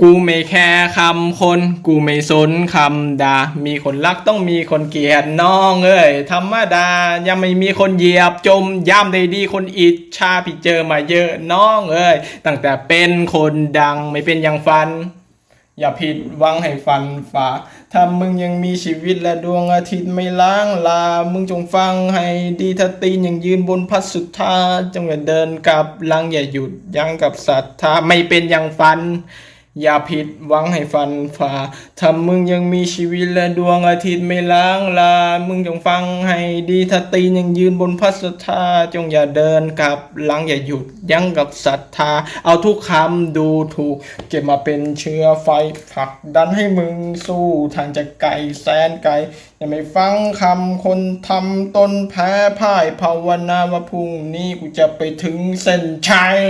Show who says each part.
Speaker 1: กูไม่แคร์คำคน กูไม่สนคำด่า มีคนรักต้องมีคนเกลียดน้องเอ้ยธรรมดา ยังไม่มีคนเหยียบจมย่ำได้ดีคนอิจฉาพี่เจอมาเยอะน้องเอ้ยตั้งแต่เป็นคนดังไม่เป็นอย่างฟัน อย่าผิดหวังให้ฟันฝ่าถ้ามึงยังมีชีวิตและดวงอาทิตย์ไม่ล้างลา มึงจงฟังให้ดีถ้าตีนยังยืนบนพัดสุดท้าจงอย่าเดินกลับลังอย่าหยุดยั้งกับศรัทธาไม่เป็นอย่างฟัน อย่าผิดหวังให้ฟันฝ่าถ้ามึงยังมีชีวิตและดวงอาทิตย์ไม่ล้างลา มึงจงฟังให้ดีถ้าตีนยังยืนบนพัสุดท้าจงอย่าเดินกลับหลังอย่าหยุดยั้งกับศรัทธา เอาทุกคำดูถูก เก็บมาเป็นเชื้อไฟผลักดันให้มึงสู้ทางจะไกลแสนไกล อย่าไม่ฟังคำคนทำตนแพ้พ่ายภาวนาว่าพรุ่งนี้กูจะไปถึงเส้นชัย